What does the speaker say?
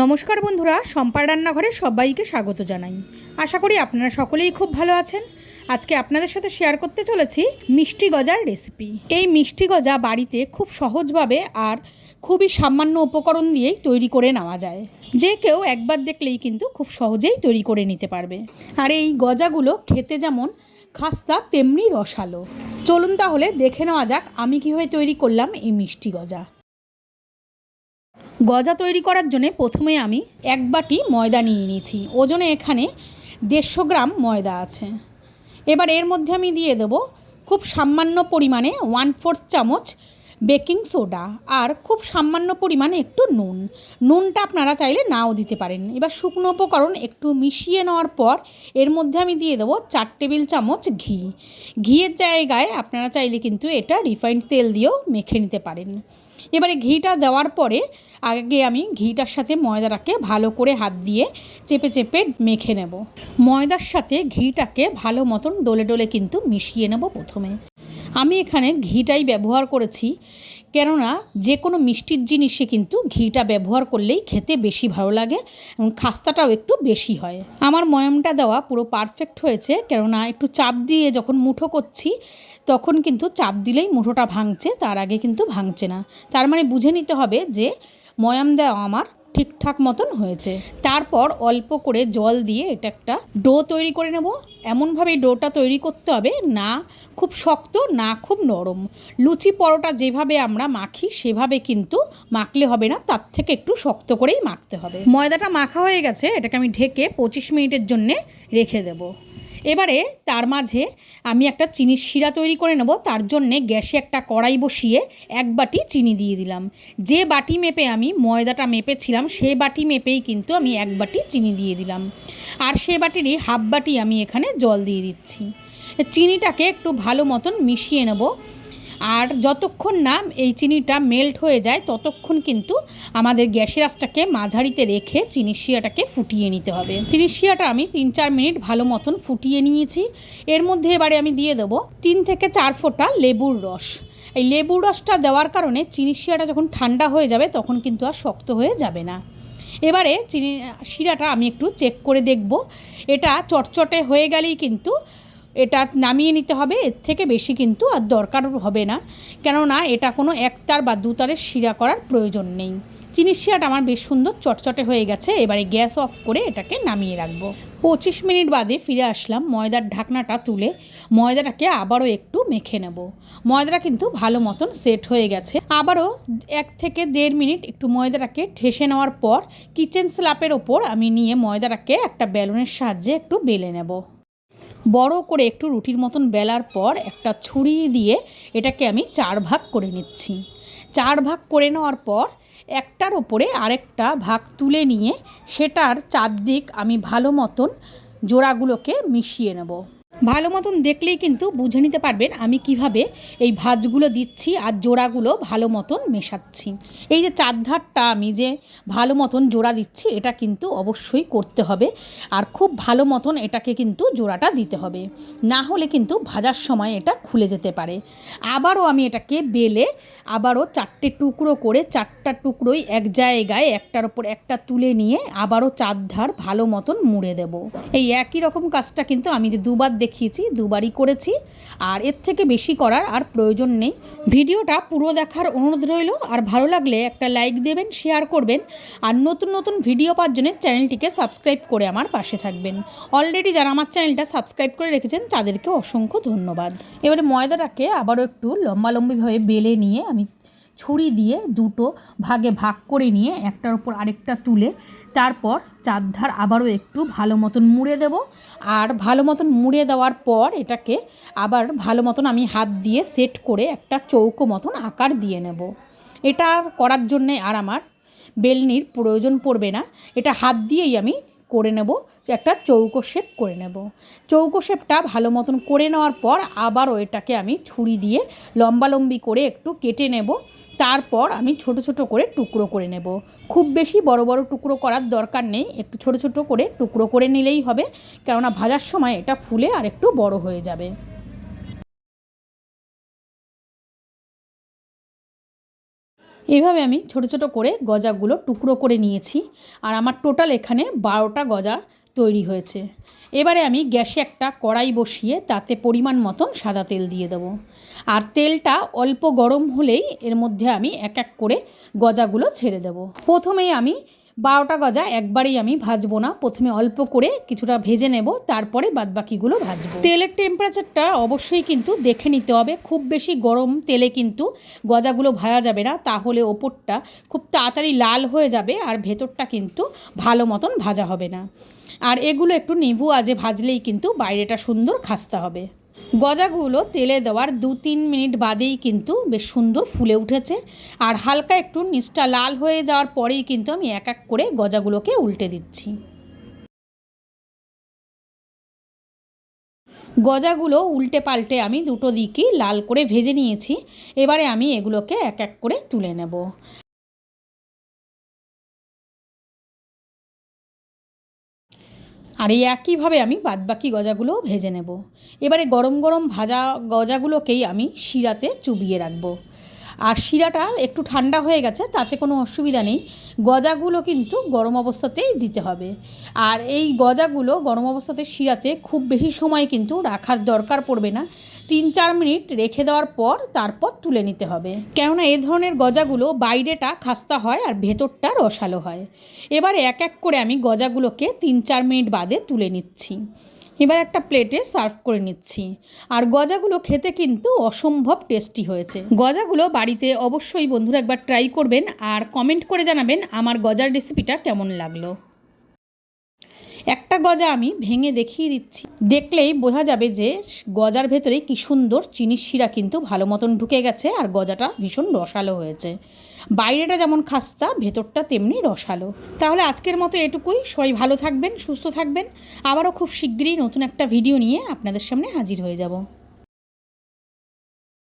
নমস্কার বন্ধুরা সম্পার রান্নাঘরে সবাইকে স্বাগত জানাই। আশা করি আপনারা সকলেই খুব ভালো আছেন। আজকে আপনাদের সাথে শেয়ার করতে চলেছি মিষ্টি গজার রেসিপি এই মিষ্টি গজা বাড়িতে খুব সহজভাবে আর খুবই সামান্য উপকরণ দিয়েই তৈরি করে নেওয়া যায়। যে কেউ একবার দেখলেই কিন্তু খুব সহজেই তৈরি করে নিতে পারবে। আর এই গজাগুলো খেতে যেমন খাস্তা, তেমনি রসালো। চলুন তাহলে দেখে নেওয়া যাক আমি কীভাবে তৈরি করলাম এই মিষ্টি গজা। গজা তৈরি করার জন্য প্রথমে আমি এক বাটি ময়দা নিয়ে নিয়েছি। ওজনে এখানে দেড়শো গ্রাম ময়দা আছে। এবার এর মধ্যে আমি দিয়ে দেব খুব সামান্য পরিমাণে ওয়ান ফোর্থ চামচ বেকিং সোডা আর খুব সামান্য পরিমাণে একটু নুন। নুনটা আপনারা চাইলে নাও দিতে পারেন। এবার শুকনো উপকরণ একটু মিশিয়ে নেওয়ার পর এর মধ্যে আমি দিয়ে দেবো চার টেবিল চামচ ঘি। ঘিয়ের জায়গায় আপনারা চাইলে কিন্তু এটা রিফাইন্ড তেল দিয়েও মেখে নিতে পারেন। এবারে ঘিটা দেওয়ার পরে আগে আমি ঘিটার সাথে ময়দাটাকে ভালো করে হাত দিয়ে চেপে চেপে মেখে নেব। ময়দার সাথে ঘিটাকে ভালো মতন ডলে ডলে কিন্তু মিশিয়ে নেব প্রথমে। আমি এখানে ঘিটাই ব্যবহার করেছি, কেননা যে কোনো মিষ্টির জিনিসে কিন্তু ঘিটা ব্যবহার করলেই খেতে বেশি ভালো লাগে এবং খাস্তাটাও একটু বেশি হয়। আমার ময়মটা দেওয়া পুরো পারফেক্ট হয়েছে, কেননা একটু চাপ দিয়ে যখন মুঠো করছি, তখন কিন্তু চাপ দিলেই মুঠোটা ভাঙছে, তার আগে কিন্তু ভাঙছে না। তার মানে বুঝে নিতে হবে যে ময়াম দেওয়া আমার ঠিকঠাক মতন হয়েছে। তারপর অল্প করে জল দিয়ে এটা একটা ডো তৈরি করে নেব। এমনভাবে ডোটা তৈরি করতে হবে না খুব শক্ত, না খুব নরম। লুচি পরোটা যেভাবে আমরা মাখি, সেভাবে কিন্তু মাখলে হবে না, তার থেকে একটু শক্ত করেই মাখতে হবে। ময়দাটা মাখা হয়ে গেছে, এটাকে আমি ঢেকে পঁচিশ মিনিটের জন্যে রেখে দেবো। এবারে তার মাঝে আমি একটা চিনির শিরা তৈরি করে নেব। তার জন্যে গ্যাসে একটা কড়াই বসিয়ে এক বাটি চিনি দিয়ে দিলাম। যে বাটি মেপে আমি ময়দাটা মেপেছিলাম, সে বাটি মেপেই কিন্তু আমি এক বাটি চিনি দিয়ে দিলাম। আর সে বাটিরই হাফ বাটি আমি এখানে জল দিয়ে দিচ্ছি। চিনিটাকে একটু ভালো মতন মিশিয়ে নেব। আর যতক্ষণ না এই চিনিটা মেল্ট হয়ে যায়, ততক্ষণ কিন্তু আমাদের গ্যাসের আঁচটাকে মাঝারিতে রেখে চিনির শিয়াটাকে ফুটিয়ে নিতে হবে। চিনির শিয়াটা আমি তিন চার মিনিট ভালো মতন ফুটিয়ে নিয়েছি। এর মধ্যে এবারে আমি দিয়ে দেবো তিন থেকে চার ফোঁটা লেবুর রস। এই লেবুর রসটা দেওয়ার কারণে চিনি শিয়াটা যখন ঠান্ডা হয়ে যাবে, তখন কিন্তু আর শক্ত হয়ে যাবে না। এবারে চিনি শিরাটা আমি একটু চেক করে দেখব। এটা চটচটে হয়ে গেলেই কিন্তু এটা নামিয়ে নিতে হবে, এর থেকে বেশি কিন্তু আর দরকার হবে না। কেননা এটা কোনো একতার বা দুতারের শিরা করার প্রয়োজন নেই। চিনির শিরাটা আমার বেশ সুন্দর চটচটে হয়ে গেছে, এবারে গ্যাস অফ করে এটাকে নামিয়ে রাখব। পঁচিশ মিনিট বাদে ফিরে আসলাম ময়দার ঢাকনাটা তুলে। ময়দাটাকে আবারও একটু মেখে নেব। ময়দাটা কিন্তু ভালো মতন সেট হয়ে গেছে। আবারও এক থেকে দেড় মিনিট একটু ময়দাটাকে ঠেসে নেওয়ার পর কিচেন স্ল্যাপের ওপর আমি নিয়ে ময়দাটাকে একটা বেলুনের সাহায্যে একটু বেলে নেব। বড় করে একটু রুটির মতন বেলার পর একটা ছুরি দিয়ে এটাকে আমি চার ভাগ করে নিচ্ছি। চার ভাগ করে নেওয়ার পর একটার ওপরে আরেকটা ভাগ তুলে নিয়ে সেটার চারদিক আমি ভালো মতন জোড়াগুলোকে মিশিয়ে নেব। ভালো মতন দেখলেই কিন্তু বুঝে নিতে পারবেন আমি কীভাবে এই ভাজগুলো দিচ্ছি আর জোড়াগুলো ভালো মতন মেশাচ্ছি। এই যে চারধারটা আমি যে ভালো মতন জোড়া দিচ্ছি, এটা কিন্তু অবশ্যই করতে হবে আর খুব ভালো মতন এটাকে কিন্তু জোড়াটা দিতে হবে। না হলে কিন্তু ভাজার সময় এটা খুলে যেতে পারে। আবারও আমি এটাকে বেলে আবারও চারটে টুকরো করে চারটা টুকরোই এক জায়গায় একটার ওপর একটা তুলে নিয়ে আবারও চারধার ভালো মতন মুড়ে দেব। এই একই রকম কাজটা কিন্তু আমি যে দুবার দেখিয়েছি, দুবারই করেছি। আর এর থেকে বেশি করার আর প্রয়োজন নেই। ভিডিওটা পুরো দেখার অনুরোধ রইল। আর ভালো লাগলে একটা লাইক দেবেন শেয়ার করবেন। আর নতুন নতুন ভিডিও পাওয়ার জন্য চ্যানেলটিকে সাবস্ক্রাইব করে আমার পাশে থাকবেন। অলরেডি যারা আমার চ্যানেলটা সাবস্ক্রাইব করে রেখেছেন তাদেরকে অসংখ্য ধন্যবাদ। এবারে ময়দাটাকে আবারও একটু লম্বালম্বিভাবে বেলে নিয়ে আমি ছুরি দিয়ে দুটো ভাগে ভাগ করে নিয়ে একটার ওপর আরেকটা তুলে তারপর চারধার আবারও একটু ভালো মতন মুড়ে দেব। আর ভালো মতন মুড়ে দেওয়ার পর এটাকে আবার ভালো মতন আমি হাত দিয়ে সেট করে একটা চৌকো মতন আকার দিয়ে নেব। এটা করার জন্যে আর আমার বেলনির প্রয়োজন পড়বে না। এটা হাত দিয়েই আমি করে নেব একটা চৌকো শেপ করে নেব। চৌকো শেপটা ভালো মতন করে নেওয়ার পর আবার এটাকে আমি ছুরি দিয়ে লম্বালম্বি করে একটু কেটে নেব। তারপর আমি ছোট ছোট করে টুকরো করে নেব। খুব বেশি বড় বড় টুকরো করার দরকার নেই, একটু ছোট ছোট করে টুকরো করে নিলেই হবে। কেননা ভাজার সময় এটা ফুলে আর একটু বড় হয়ে যাবে। এইভাবে আমি ছোট ছোট করে গজাগুলো টুকরো করে নিয়েছি আর আমার টোটাল এখানে বারোটা গজা তৈরি হয়েছে। এবারে আমি গ্যাসে একটা কড়াই বসিয়ে তাতে পরিমাণ মতন সাদা তেল দিয়ে দেবো। আর তেলটা অল্প গরম হলেই এর মধ্যে আমি এক এক করে গজাগুলো ছেড়ে দেব। প্রথমেই আমি বারোটা গজা একবারেই আমি ভাজবো না। প্রথমে অল্প করে কিছুটা ভেজে নেব, তারপরে বাদবাকিগুলো ভাজবো। তেলের টেম্পারেচারটা অবশ্যই কিন্তু দেখে নিতে হবে। খুব বেশি গরম তেলে কিন্তু গজাগুলো ভাজা যাবে না, তাহলে ওপরটা খুব তাড়াতাড়ি লাল হয়ে যাবে আর ভেতরটা কিন্তু ভালো মতন ভাজা হবে না। আর এগুলো একটু নিভু আজে ভাজলেই কিন্তু বাইরেটা সুন্দর খাস্তা হবে। গজাগুলো তেলে দেওয়ার দু তিন মিনিট বাদেই কিন্তু বেশ সুন্দর ফুলে উঠেছে। আর হালকা একটু নিচটা লাল হয়ে যাওয়ার পরেই কিন্তু আমি এক এক করে গজাগুলোকে উল্টে দিচ্ছি। গজাগুলো উল্টে পাল্টে আমি দুটো দিকই লাল করে ভেজে নিয়েছি। এবারে আমি এগুলোকে এক এক করে তুলে নেব। আর এই একইভাবে আমি বাদবাকি গজাগুলোও ভেজে নেব। এবারে গরম গরম ভাজা গজাগুলোকেই আমি শিরাতে চুবিয়ে রাখব। আর শিরাটা একটু ঠান্ডা হয়ে গেছে, তাতে কোনো অসুবিধা নেই। গজাগুলো কিন্তু গরম অবস্থাতেই দিতে হবে। আর এই গজাগুলো গরম অবস্থাতে শিরাতে খুব বেশি সময় কিন্তু রাখার দরকার পড়বে না। তিন চার মিনিট রেখে দেওয়ার পর তারপর তুলে নিতে হবে। কেননা এ ধরনের গজাগুলো বাইরেটা খাস্তা হয় আর ভেতরটা রসালো হয়। এবার এক এক করে আমি গজাগুলোকে তিন চার মিনিট বাদে তুলে নিচ্ছি। এবার একটা প্লেটে সার্ভ করে নিচ্ছি। আর গজাগুলো খেতে কিন্তু অসম্ভব টেস্টি হয়েছে। গজাগুলো বাড়িতে অবশ্যই বন্ধুরা একবার ট্রাই করবেন আর কমেন্ট করে জানাবেন আমার গজার রেসিপিটা কেমন লাগল। গজা আমি ভেঙে দেখিয়ে দিচ্ছি। দেখলেই বোঝা যাবে যে গজার ভেতরে কি সুন্দর চিনির শিরা কিন্তু ভালো মতন ঢুকে গেছে আর গজাটা ভীষণ রসালো হয়েছে। বাইরেটা যেমন খাস্তা, ভেতরটা তেমনি রসালো। তাহলে আজকের মতো এটুকুই। সবাই ভালো থাকবেন, সুস্থ থাকবেন। আবারও খুব শিগগিরই নতুন একটা ভিডিও নিয়ে আপনাদের সামনে হাজির হয়ে যাব।